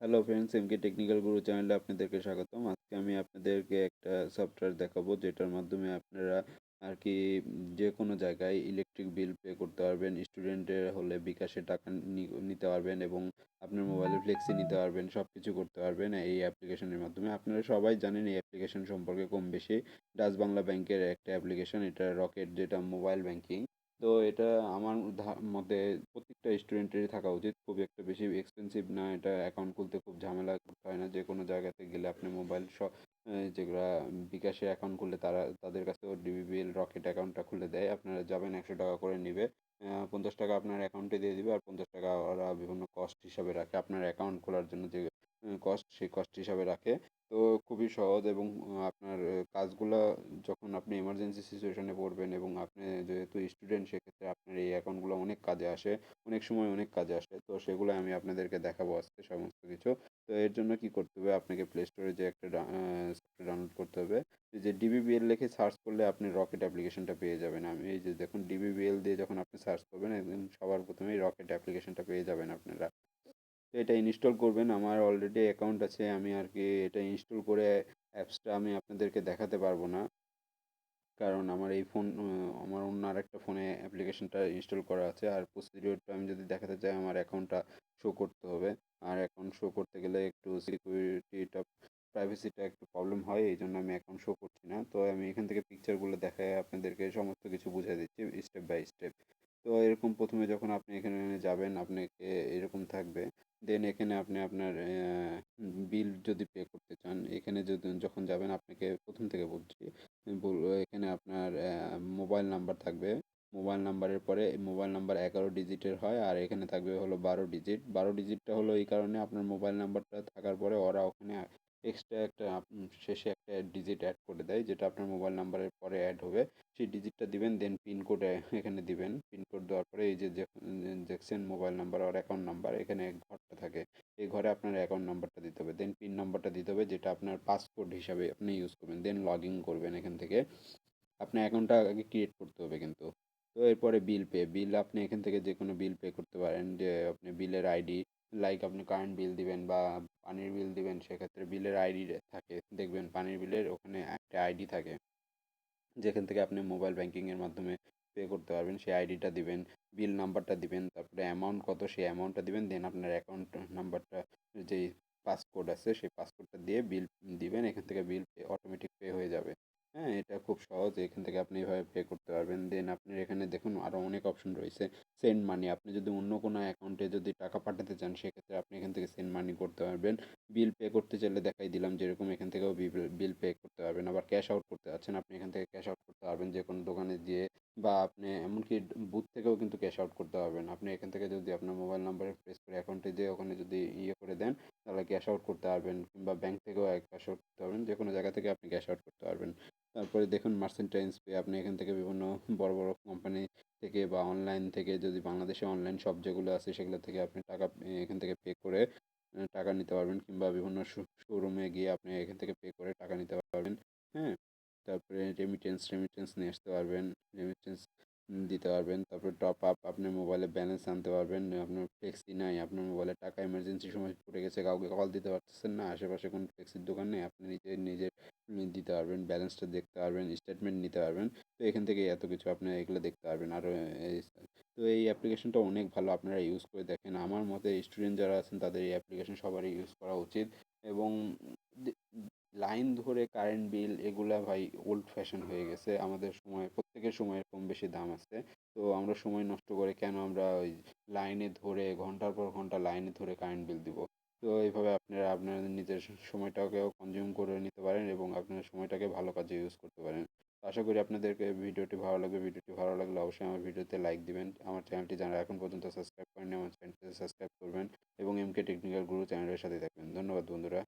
Hello friends এমকে technical গুরু চ্যানেলে আপনাদেরকে স্বাগতম। আজকে আমি আপনাদেরকে একটা সফটওয়্যার দেখাবো, যেটার মাধ্যমে আপনারা আর কি যে কোনো জায়গায় ইলেকট্রিক বিল পে করতে পারবেন স্টুডেন্টের হলে বিকাশে টাকা নিতে পারবেন এবং আপনার মোবাইলে ফ্লেক্সি নিতে পারবেন সব কিছু করতে পারবেন এই অ্যাপ্লিকেশনের মাধ্যমে। আপনারা সবাই জানেন এই অ্যাপ্লিকেশন সম্পর্কে কম বেশি। ডাচ বাংলা ব্যাংকের একটা অ্যাপ্লিকেশন এটা রকেট যেটা মোবাইল ব্যাংকিং তো এটা আমার মতে প্রত্যেকটা স্টুডেন্টেরই থাকা উচিত। খুব একটা বেশি এক্সপেন্সিভ না, এটা অ্যাকাউন্ট খুলতে খুব ঝামেলা করতে হয় না। যে কোনো জায়গাতে গেলে আপনি মোবাইল সব যেগুলো বিকাশে অ্যাকাউন্ট খুললে তারা, তাদের কাছেও ডিবিবিএল রকেট অ্যাকাউন্টটা খুলে দেয়। আপনারা যাবেন একশো টাকা করে নেবে। পঞ্চাশ টাকা আপনার অ্যাকাউন্টে দিয়ে দিবে আর পঞ্চাশ টাকা ওরা বিভিন্ন কস্ট হিসাবে রাখে। আপনার অ্যাকাউন্ট খোলার জন্য যে কস্ট সেই কস্ট হিসাবে রাখে। তো খুবই সহজ এবং আপনার কাজগুলো যখন আপনি এমার্জেন্সি সিচুয়েশনে পড়বেন এবং আপনি যেহেতু স্টুডেন্ট সেক্ষেত্রে আপনার এই অ্যাকাউন্টগুলো অনেক কাজে আসে, অনেক সময় অনেক কাজে আসে। তো সেগুলো আমি আপনাদেরকে দেখাবো আজকে সমস্ত কিছু। তো এর জন্য কি করতে হবে? আপনাকে প্লে স্টোরে যে একটা সফটওয়্যার ডাউনলোড করতে হবে। যে ডিবিবিএল লিখে সার্চ করলে আপনি রকেট অ্যাপ্লিকেশনটা পেয়ে যাবেন। আমি এই যে দেখুন ডিবিবিএল দিয়ে যখন আপনি সার্চ করবেন, একদম সবার প্রথমেই রকেট অ্যাপ্লিকেশনটা পেয়ে যাবেন আপনারা। তো এটা ইনস্টল করবেন। আমার অলরেডি অ্যাকাউন্ট আছে, আমি আর কি এটা ইনস্টল করে অ্যাপসটা আমি আপনাদেরকে দেখাতে পারব না। কারণ আমার এই ফোন আমার অন্য আরেকটা ফোনে অ্যাপ্লিকেশনটা ইনস্টল করা আছে। আর প্রসিডিওরটা আমি যদি দেখাতে চাই, আমার অ্যাকাউন্টটা শো করতে হবে। আর অ্যাকাউন্ট শো করতে গেলে একটু সিকিউরিটিটা প্রাইভেসিটা একটু প্রবলেম হয়, এই জন্য আমি অ্যাকাউন্ট শো করছি না। তো আমি এখান থেকে পিকচারগুলো দেখায় আপনাদেরকে সমস্ত কিছু বুঝিয়ে দিচ্ছি স্টেপ বাই স্টেপ তো এরকম প্রথমে যখন আপনি এখানে যাবেন, আপনাকে এরকম থাকবে। দেন এখানে আপনি আপনার বিল যদি পে করতে চান, এখানে যদি, যখন যাবেন, আপনাকে প্রথম থেকে বলছি এখানে আপনার মোবাইল নাম্বার থাকবে। মোবাইল নাম্বারের পরে মোবাইল নাম্বার এগারো ডিজিটের হয়, আর এখানে থাকবে হলো বারো ডিজিট বারো ডিজিটটা হলো এই কারণে আপনার মোবাইল নাম্বারটা থাকার পরে ওরা ওখানে এক্সট্রা একটা শেষে একটা ডিজিট অ্যাড করে দেয়, যেটা আপনার মোবাইল নাম্বারের পরে অ্যাড হবে। সেই ডিজিটটা দিবেন দেন পিনকোড এখানে দিবেন। পিনকোড দেওয়ার পরে এই যে দেখছেন মোবাইল নাম্বার আর অ্যাকাউন্ট নাম্বার এখানে ঘরটা থাকে। এই ঘরে আপনার অ্যাকাউন্ট নাম্বারটা দিতে হবে। দেন পিন নাম্বারটা দিতে হবে, যেটা আপনার পাসপোর্ট হিসাবে আপনি ইউজ করবেন। দেন লগ ইন করবেন এখান থেকে। আপনার অ্যাকাউন্টটা আগে ক্রিয়েট করতে হবে কিন্তু। তো এরপরে বিল পে বিল আপনি এখান থেকে যে কোনো বিল পে করতে পারেন। যে আপনি বিলের আইডি লাইক আপনি কারেন্ট বিল দিবেন বা পানির বিল দিবেন, সেক্ষেত্রে বিলের আইডি থাকে। দেখবেন পানির বিলের ওখানে একটা আইডি থাকে। যেখান থেকে আপনি মোবাইল ব্যাঙ্কিংয়ের মাধ্যমে পে করতে পারবেন। সেই আইডিটা দিবেন বিল নাম্বারটা দিবেন, তারপরে অ্যামাউন্ট কত, সেই অ্যামাউন্টটা দিবেন দেন আপনার অ্যাকাউন্ট নাম্বারটা যেই পাসকোড আছে, সেই পাসকোডটা দিয়ে বিল দিবেন। এখান থেকে বিল অটোমেটিক পে হয়ে যাবে। হ্যাঁ এটা খুব সহজ। এখান থেকে আপনি এভাবে পে করতে পারবেন। দেন আপনি এখানে দেখুন আরও অনেক অপশন রয়েছে। সেন্ড মানি আপনি যদি অন্য কোনো অ্যাকাউন্টে যদি টাকা পাঠাতে চান, সেক্ষেত্রে আপনি এখান থেকে সেন্ড মানি করতে পারবেন। বিল পে করতে চাইলে দেখাই দিলাম যেরকম এখান থেকেও বিল পে করতে পারবেন। আবার ক্যাশ আউট করতে পারছেন আপনি এখান থেকে ক্যাশ আউট করতে পারবেন যে কোনো দোকানে গিয়ে বা আপনি এমনকি বুথ থেকেও কিন্তু ক্যাশ আউট করতে পারবেন। আপনি এখান থেকে যদি আপনার মোবাইল নাম্বারে প্রেস করে অ্যাকাউন্টে দিয়ে ওখানে যদি ইয়ে করে দেন, তাহলে ক্যাশ আউট করতে পারবেন। কিংবা ব্যাংক থেকেও ক্যাশ আউট করতে পারবেন। যে কোনো জায়গা থেকে আপনি ক্যাশ আউট করতে পারবেন। তারপরে দেখুন মার্সেন্টাইন্স পে আপনি এখান থেকে বিভিন্ন বড় বড় কোম্পানি থেকে বা অনলাইন থেকে যদি বাংলাদেশে অনলাইন শপ যেগুলো আছে, সেগুলো থেকে আপনি টাকা, এখান থেকে পে করে টাকা নিতে পারবেন কিংবা বিভিন্ন শোরুমে গিয়ে আপনি এখান থেকে পে করে টাকা নিতে পারবেন হ্যাঁ? তারপরে রেমিটেন্স রেমিটেন্স নিয়ে আসতে পারবেন রেমিটেন্স দিতে পারবেন। তারপরে টপ আপ আপনার মোবাইলে ব্যালেন্স আনতে পারবেন। আপনার ফ্লেক্সি নাই, আপনার মোবাইলে টাকা এমার্জেন্সি সময় পড়ে গেছে, কাউকে কল দিতে পারতেছেন না, আশেপাশে কোনো ফ্লেক্সির দোকান নেই, আপনি নিজে নিজের দিতে পারবেন ব্যালেন্সটা দেখতে পারবেন স্টেটমেন্ট নিতে পারবেন। তো এখান থেকে এত কিছু আপনি এগুলো দেখতে পারবেন। আরও তো এই অ্যাপ্লিকেশনটা অনেক ভালো আপনারা ইউজ করে দেখেন। আমার মতে স্টুডেন্ট যারা আছেন, তাদের এই অ্যাপ্লিকেশন সবারই ইউজ করা উচিত। এবং লাইন ধরে কারেন্ট বিল এগুলা ভাই ওল্ড ফ্যাশন হয়ে গেছে। আমাদের সময় প্রত্যেকের সময়ের কম বেশি দাম আছে। তো আমরা সময় নষ্ট করে কেন আমরা ওই লাইনে ধরে, ঘণ্টার পর ঘণ্টা লাইনে ধরে কারেন্ট বিল দিব? তো এইভাবে আপনারা আপনাদের নিজের সময়টাকেও কনজিউম করে নিতে পারেন এবং আপনার সময়টাকে ভালো কাজে ইউজ করতে পারেন। আশা করি আপনাদেরকে ভিডিওটি ভালো লাগবে। ভিডিওটি ভালো লাগলে অবশ্যই আমার ভিডিওতে লাইক দিবেন। আমার চ্যানেলটি যারা এখন পর্যন্ত সাবস্ক্রাইব করেন আমার চ্যানেলটি সাবস্ক্রাইব করবেন এবং এমকে টেকনিক্যাল গুরু চ্যানেলের সাথে থাকবেন। ধন্যবাদ বন্ধুরা।